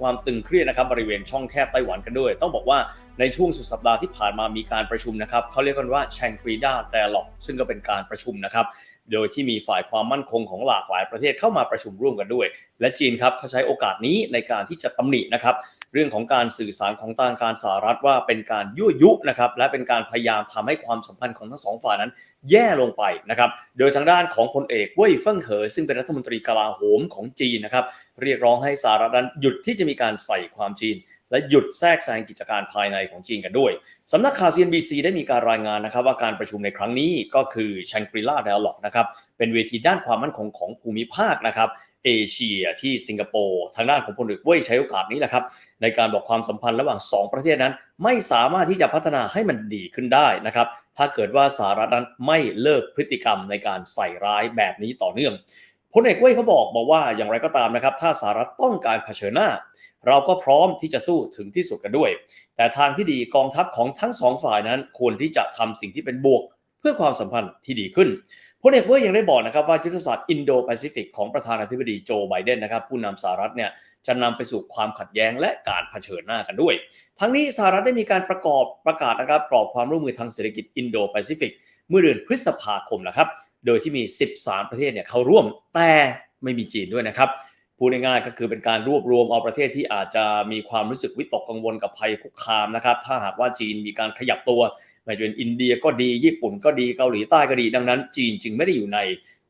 ความตึงเครียดนะครับบริเวณช่องแคบไต้หวันกันด้วย ต้องบอกว่าในช่วงสุดสัปดาห์ที่ผ่านมามีการประชุมนะครับเขาเรียกกันว่าแชงกรีดาแดล็อกซึ่งก็เป็นการประชุมนะครับโดยที่มีฝ่ายความมั่นคงของหลากหลายประเทศเข้ามาประชุมร่วมกันด้วย และจีนครับเขาใช้โอกาสนี้ในการที่จะตำหนินะครับ เรื่องของการสื่อสารของทางการสหรัฐว่าเป็นการยั่วยุนะครับและเป็นการพยายามทำให้ความสัมพันธ์ของทั้งสองฝ่ายนั้น แย่ลงไปนะครับโดยทางด้านของพลเอกเว่ยเฟิ่งเหอซึ่งเป็นรัฐมนตรีกลาโหมของจีนนะครับเรียกร้องให้สหรัฐนั้นหยุดที่จะมีการใส่ความจีนและหยุดแทรกแซงกิจการภายในของจีนกันด้วย สำนักข่าว CNBC ได้มีการรายงานนะครับว่าการประชุมในครั้งนี้ก็คือชังกรีลา d ด a ล็อกนะครับ เป็นเวทีด้านความมั่นคงของภูมิภาคนะครับเอเชียที่สิงคโปร์ทางด้านของพลเอกเว่ยใช้โอกาสนี้แหละครับ ในการบอกความสัมพันธ์ระหว่าง 2 ประเทศนั้น ไม่สามารถที่จะพัฒนาให้มันดีขึ้นได้นะครับ ถ้าเกิดว่าสหรัฐนั้นไม่เลิกพฤติกรรมในการใส่ร้ายแบบนี้ต่อเนื่องพลเอกเว่ยเขาบอกบอกว่าอย่างไรก็ตามนะครับ ถ้าสหรัฐต้องการเผชิญหน้า เราก็พร้อมที่จะสู้ถึงที่สุดกันด้วย แต่ทางที่ดีกองทัพของทั้งสองฝ่ายนั้นควรที่จะทำสิ่งที่เป็นบวก เพื่อความสัมพันธ์ที่ดีขึ้น พลเอกเว่ยยังได้บอกนะครับว่ายุทธศาสตร์อินโดแปซิฟิกของประธานาธิบดีโจไบเดนนะครับผู้นำสหรัฐเนี่ยจะนำไปสู่ความขัดแย้งและการเผชิญหน้ากันด้วย ทั้งนี้สหรัฐได้มีการประกอบประกาศนะครับกรอบความร่วมมือทางเศรษฐกิจอินโดแปซิฟิกเมื่อเดือนพฤษภาคมนะครับโดยที่มี 13 ประเทศเนี่ยเข้าร่วมแต่ไม่มีจีนด้วยนะครับพูดง่ายๆก็คือเป็นการรวบรวมเอาประเทศที่อาจจะมีความรู้สึกวิตกกังวลกับภัยคุกคามนะครับถ้าหากว่าจีนมีการขยับตัว ไม่ว่าจะเป็นอินเดียก็ดีญี่ปุ่นก็ดีเกาหลีใต้ก็ดี ดังนั้น จีนจึงไม่ได้อยู่ใน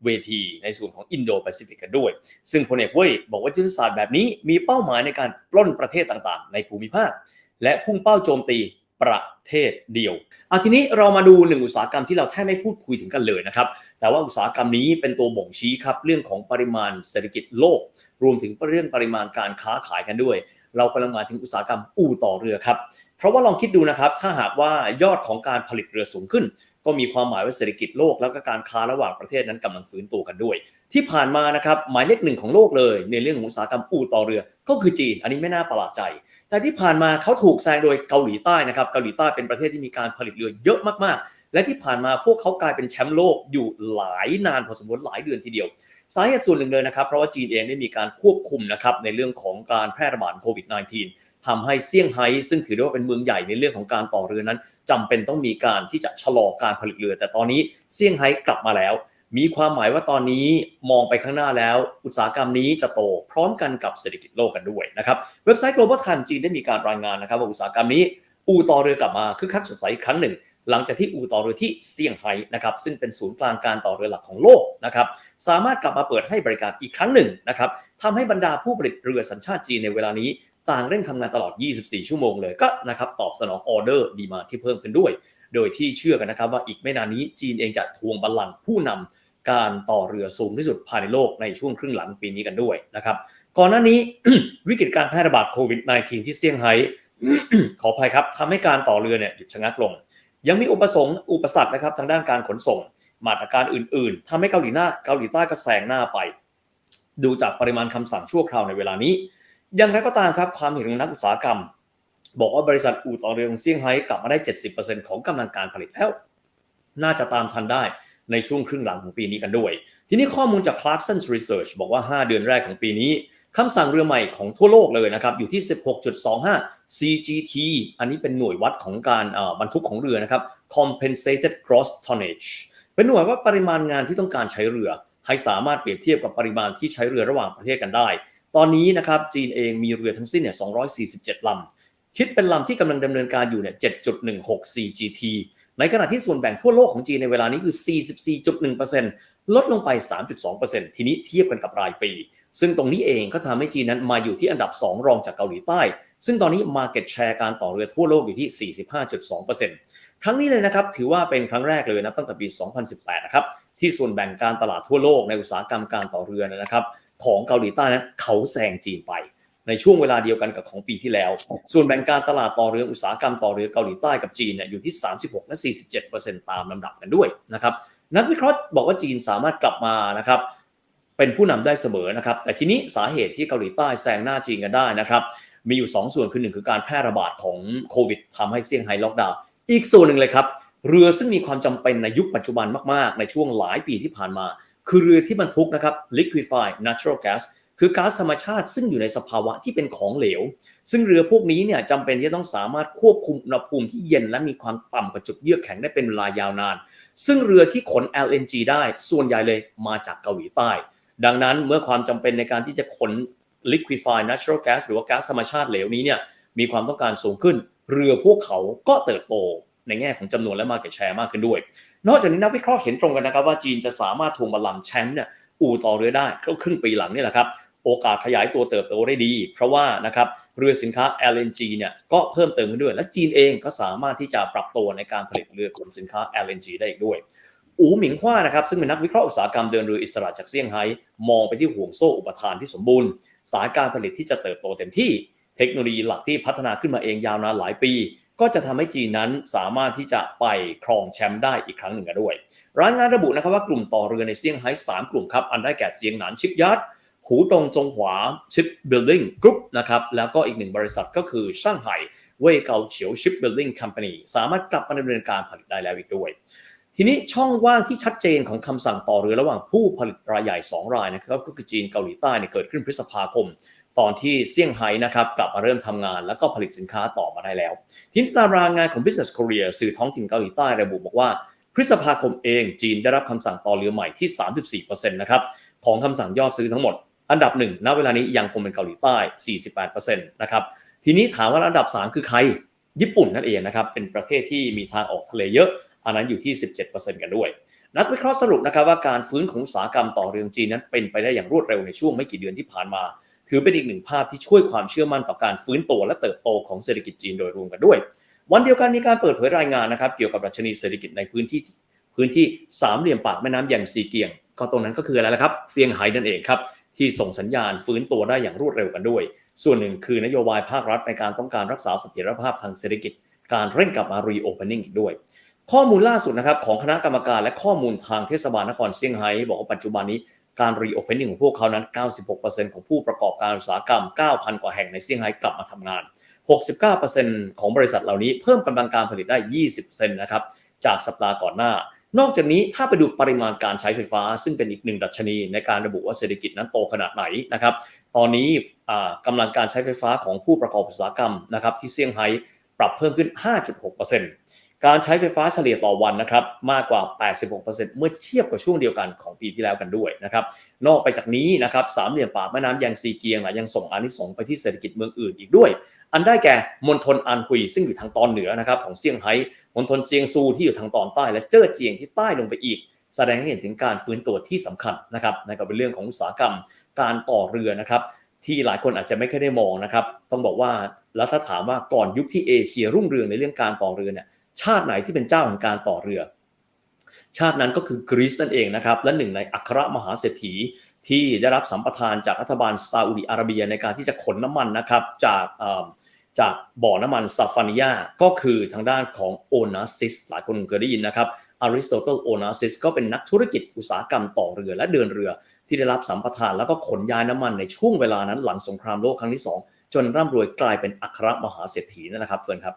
เวทีในส่วนของอินโดแปซิฟิกกันด้วย ซึ่งพลเอกเว่ยบอกว่ายุทธศาสตร์แบบนี้มีเป้าหมายในการปล้นประเทศต่างๆ ในภูมิภาค และพุ่งเป้าโจมตีประเทศเดียวอาทีนี้เรามาดูหนึ่งอุตสาหกรรมที่เราแทบไม่พูดคุยถึงกันเลยนะครับ แต่ว่าอุตสาหกรรมนี้เป็นตัวบ่งชี้ครับเรื่องของปริมาณเศรษฐกิจโลก รวมถึงเรื่องปริมาณการค้าขายกันด้วย เรากำลังมาถึงอุตสาหกรรมอู่ต่อเรือครับ เพราะว่าลองคิดดูนะครับ ถ้าหากว่ายอดของการผลิตเรือสูงขึ้น ก็มีความหมายว่าเศรษฐกิจโลก แล้วก็การค้าระหว่างประเทศนั้นกำลังฟื้นตัวกันด้วย ที่ผ่านมานะครับหมายเลขหนึ่งของโลกเลย ในเรื่องของอุตสาหกรรมอู่ต่อเรือ ก็คือจีน อันนี้ไม่น่าประหลาดใจ แต่ที่ผ่านมาเขาถูกแซงโดยเกาหลีใต้นะครับเกาหลีใต้เป็นประเทศที่มีการผลิตเรือเยอะมากๆ และที่ผ่านมาพวกเขากลายเป็นแชมป์โลกอยู่หลายนานพอสมควรหลายเดือนทีเดียวสาเหตุส่วนหนึ่งเลยนะครับเพราะว่าจีนเองได้มีการควบคุมนะครับในเรื่องของการแพร่ระบาดโควิด -19 ทำให้เซี่ยงไฮ้ซึ่งถือได้ว่าเป็นเมืองใหญ่ในเรื่องของการต่อเรือนั้นจำเป็นต้องมีการที่จะชะลอการผลิตเรือ แต่ตอนนี้เซี่ยงไฮ้กลับมาแล้ว มีความหมายว่าตอนนี้มองไปข้างหน้าแล้ว อุตสาหกรรมนี้จะโตพร้อมกันกับเศรษฐกิจโลกกันด้วยนะครับเว็บไซต์ Global Time จีนได้มีการรายงานนะครับว่าอุตสาหกรรมนี้ อู่ต่อเรือกลับมาคึกคักสดใสอีกครั้งหนึ่งหลังจากที่อู่ต่อเรือที่เซี่ยงไฮ้นะครับซึ่งเป็นศูนย์กลางการต่อเรือหลักของโลกนะครับสามารถกลับมาเปิดให้บริการอีกครั้งหนึ่งนะครับทำให้บรรดาผู้ผลิตเรือสัญชาติจีนในเวลานี้ ต่างเร่งทำงานตลอด 24 ชั่วโมงเลยก็นะครับตอบสนองออเดอร์ดีมาที่เพิ่มขึ้นด้วย โดยที่เชื่อกันนะครับว่าอีกไม่นานนี้จีนเองจะทวงบัลลังก์ผู้นำการต่อเรือสูงที่สุดภายในโลกในช่วงครึ่งหลังปีนี้กันด้วยนะครับก่อนหน้านี้วิกฤตการแพร่ระบาดโควิด -19 ที่เซี่ยงไฮ้ขออภัยครับทำให้การต่อเรือเนี่ยหยุดชะงักลง ยังมีอุปสงค์อุปสรรคนะครับทางด้านการขนส่ง มาตรการอื่น ๆทำให้เกาหลีหน้าเกาหลีใต้ก็แซงหน้าไป ดูจากปริมาณคำสั่งชั่วคราวในเวลานี้ อย่างไรก็ตามครับความเห็นของนักอุตสาหกรรม บอกว่าบริษัทอู่ต่อเรือของเซี่ยงไฮ้กลับมาได้ 70%ของกำลังการผลิตแล้ว น่าจะตามทันได้ในช่วงครึ่งหลังของปีนี้กันด้วย ทีนี้ข้อมูลจาก Clarkson Research บอกว่า 5 เดือนแรกของปีนี้คำสั่งเรือใหม่ของทั่วโลกเลยนะครับ อยู่ที่ 16.25 CGT อันนี้เป็นหน่วยวัดของการบรรทุกของเรือนะครับ compensated gross tonnage เป็นหน่วยว่าปริมาณงานที่ต้องการใช้เรือ ให้สามารถเปรียบเทียบกับปริมาณที่ใช้เรือระหว่างประเทศกันได้ ตอนนี้นะครับจีนเองมีเรือทั้งสิ้นเนี่ย247ลำ คิดเป็นลำที่กำลังดำเนินการอยู่เนี่ย7.16 CGT ในขณะที่ส่วนแบ่งทั่วโลกของจีนในเวลานี้คือ 44.1%ลดลงไป 3.2%ทีนี้เทียบกันกับรายปี ซึ่งตรงนี้เองก็ทำให้จีนนั้นมาอยู่ที่อันดับ 2 รองจากเกาหลีใต้ ซึ่งตอนนี้ Market Share การต่อเรือทั่วโลกอยู่ที่ 45.2%ครั้งนี้เลยนะครับถือว่าเป็นครั้งแรกเลยนะตั้งแต่ปี 2018 นะครับที่ส่วนแบ่งการตลาดทั่วโลกในอุตสาหกรรมการต่อเรือนะครับ ของเกาหลีใต้นั้นเขาแซงจีนไป ในช่วงเวลาเดียวกันกับของปีที่แล้ว ส่วนแบ่งการตลาดต่อเรืออุตสาหกรรมต่อเรือเกาหลีใต้กับจีนเนี่ยอยู่ที่ 36 และ 47 ตามลำดับกันด้วยนะครับนักวิเคราะห์บอกว่าจีนสามารถกลับมานะครับเป็นผู้นำได้เสมอนะครับ แต่ทีนี้สาเหตุที่เกาหลีใต้แซงหน้าจีนกันได้นะครับ มีอยู่ 2 ส่วนคือหนึ่งคือการแพร่ระบาดของโควิดทำให้เซี่ยงไฮ้ล็อกดาวน์อีกส่วนหนึ่งเลยครับ เรือซึ่งมีความจำเป็นในยุคปัจจุบันมาก ๆ ในช่วงหลายปีที่ผ่านมา คือเรือที่บรรทุกนะครับ liquefied natural gas คือก๊าซธรรมชาติซึ่งอยู่ในสภาวะที่เป็นของเหลว ซึ่งเรือพวกนี้เนี่ยจำเป็นที่จะต้องสามารถควบคุมอุณหภูมิที่เย็นและมีความต่ำกว่าจุดเยือกแข็งได้เป็นเวลายาวนาน ซึ่งเรือที่ขน LNG ได้ส่วนใหญ่เลยมาจากเกาหลีใต้ ดังนั้นเมื่อความจำเป็นในการที่จะขน liquefied natural gas หรือว่าก๊าซธรรมชาติเหลวนี้เนี่ยมีความต้องการสูงขึ้น เรือพวกเขาก็เติบโต ในแง่ของจำนวนและ market share มากขึ้นด้วย นอกจากนี้นักวิเคราะห์เห็นตรงกันนะครับว่าจีนจะสามารถทวงบัลลังก์แชมป์เนี่ยอู่ต่อเรือได้ก็ครึ่งปีหลังนี่แหละครับโอกาสขยายตัวเติบโตได้ดี เพราะว่านะครับเรือสินค้า LNG เนี่ยก็เพิ่มเติมขึ้นด้วย และจีนเองก็สามารถที่จะปรับตัวในการผลิตเรือขนสินค้า LNG ได้อีกด้วยอูหมิงฮว่านะครับซึ่งเป็นนักวิเคราะห์อุตสาหกรรมเดินเรืออิสระจากเซี่ยงไฮ้มองไปที่ห่วงโซ่อุปทานที่สมบูรณ์ สายการผลิตที่จะเติบโตเต็มที่ เทคโนโลยีหลักที่พัฒนาขึ้นมาเองยาวนานหลายปี ก็จะทำให้จีนนั้นสามารถที่จะไปครองแชมป์ได้อีกครั้งหนึ่งกันด้วย รายงานระบุนะครับว่ากลุ่มต่อเรือในเซี่ยงไฮ้3กลุ่มครับ อันได้แก่เซียงหนานชิปยาร์ดหูตงจงหวาชิปบิลดิ้งกรุ๊ปนะครับ แล้วก็อีกหนึ่งบริษัทก็คือช่างไห่เว่ยเกาเฉียวชิปบิลดิ้งคอมพานีสามารถกลับมาดำเนินการผลิตได้แล้วอีกด้วยทีนี้ช่องว่างที่ชัดเจนของคำสั่งต่อเรือระหว่างผู้ผลิตรายใหญ่ 2 รายนะครับก็คือจีนเกาหลีใต้เนี่ยเกิดขึ้นพฤษภาคม ตอนที่เซี่ยงไฮ้นะครับกลับมาเริ่มทำงานแล้วก็ผลิตสินค้าต่อมาได้แล้ว ทีนี้ตารายงานของ Business Korea สื่อท้องถิ่นเกาหลีใต้ระบุบอกว่า พฤษภาคมเองจีนได้รับคำสั่งต่อเรือใหม่ที่ 34%นะครับของคำสั่งยอดซื้อทั้งหมด อันดับหนึ่งณเวลานี้ยังคงเป็นเกาหลีใต้ 48%นะครับทีนี้ถามว่าอันดับ 3 คือใคร ญี่ปุ่นนั่นเองนะครับเป็นประเทศที่มีทางออกทะเลเยอะ อันนั้นอยู่ที่ 17%กันด้วยนักวิเคราะห์สรุปนะครับว่าการฟื้นของอุตสาหกรรมต่อเรือจีนนั้นเป็นไปได้อย่างรวดเร็วในช่วงไม่กี่เดือนที่ผ่านมา ถือเป็นอีกหนึ่งภาพที่ช่วยความเชื่อมั่นต่อการฟื้นตัวและเติบโตของเศรษฐกิจจีนโดยรวมกันด้วย วันเดียวกันมีการเปิดเผยรายงานนะครับ เกี่ยวกับดัชนีเศรษฐกิจในพื้นที่พื้นที่สามเหลี่ยมปากแม่น้ำอย่างซีเกียง ก็ตรงนั้นก็คืออะไรล่ะครับเซี่ยงไฮ้นั่นเองครับที่ส่งสัญญาณฟื้นตัวได้อย่างรวดเร็วกันด้วย ส่วนหนึ่งคือนโยบายภาครัฐในการต้องการรักษาเสถียรภาพทางเศรษฐกิจ การเร่งกลับมา reopening อีกด้วย ข้อมูลล่าสุดนะครับของคณะกรรมการและข้อมูลทางเทศบาลนครเซี่ยงไฮ้บอกว่าปัจจุบันนี้ การ reopening ของพวกเขานั้น 96%ของผู้ประกอบการอุตสาหกรรม 9,000 กว่าแห่งในเซี่ยงไฮ้กลับมาทำงาน 69%ของบริษัทเหล่านี้เพิ่มกำลังการผลิตได้ 20%นะครับ จากสัปดาห์ก่อนหน้า นอกจากนี้ถ้าไปดูปริมาณการใช้ไฟฟ้า ซึ่งเป็นอีกหนึ่งดัชนีในการระบุว่าเศรษฐกิจนั้นโตขนาดไหนนะครับ ตอนนี้อ่ากำลังการใช้ไฟฟ้าของผู้ประกอบอุตสาหกรรมนะครับที่เซี่ยงไฮ้ปรับเพิ่มขึ้น 5.6% การใช้ไฟฟ้าเฉลี่ยต่อวันนะครับมากกว่า 86%เมื่อเทียบกับช่วงเดียวกันของปีที่แล้วกันด้วยนะครับนอกไปจากนี้นะครับสามเหลี่ยมปากแม่น้ำยังซีเกียงอะยังส่งอานิสงส์ไปที่เศรษฐกิจเมืองอื่นอีกด้วย อันได้แก่มณฑลอันฮุยซึ่งอยู่ทางตอนเหนือนะครับของเซี่ยงไฮ้มณฑลเจียงซูที่อยู่ทางตอนใต้ และเจ้อเจียงที่ใต้ลงไปอีก แสดงให้เห็นถึงการฟื้นตัวที่สำคัญนะครับนั่นก็เป็นเรื่องของอุตสาหกรรมการต่อเรือนะครับที่หลายคนอาจจะไม่เคยได้มองนะครับ ต้องบอกว่าแล้วถ้าถามว่าก่อนยุคที่เอเชียรุ่งเรืองในเรื่องการต่อเรือเนี่ย ชาติไหนที่เป็นเจ้าของการต่อเรือ ชาตินั้นก็คือกรีซนั่นเองนะครับ และหนึ่งในอัครมหาเศรษฐีที่ได้รับสัมปทานจากรัฐบาลซาอุดิอาระเบียในการที่จะขนน้ำมันนะครับจากจากบ่อน้ำมันซาฟานิยาก็คือทางด้านของโอนาซิสหลายคนเคยได้ยินนะครับอริสโตเติลโอนาซิสก็เป็นนักธุรกิจอุตสาหกรรมต่อเรือและเดินเรือที่ได้รับสัมปทานแล้วก็ขนย้ายน้ำมันในช่วงเวลานั้นหลังสงครามโลกครั้งที่ 2 จนร่ำรวยกลายเป็นอัครมหาเศรษฐีนั่นนะครับเฟิร์นครับ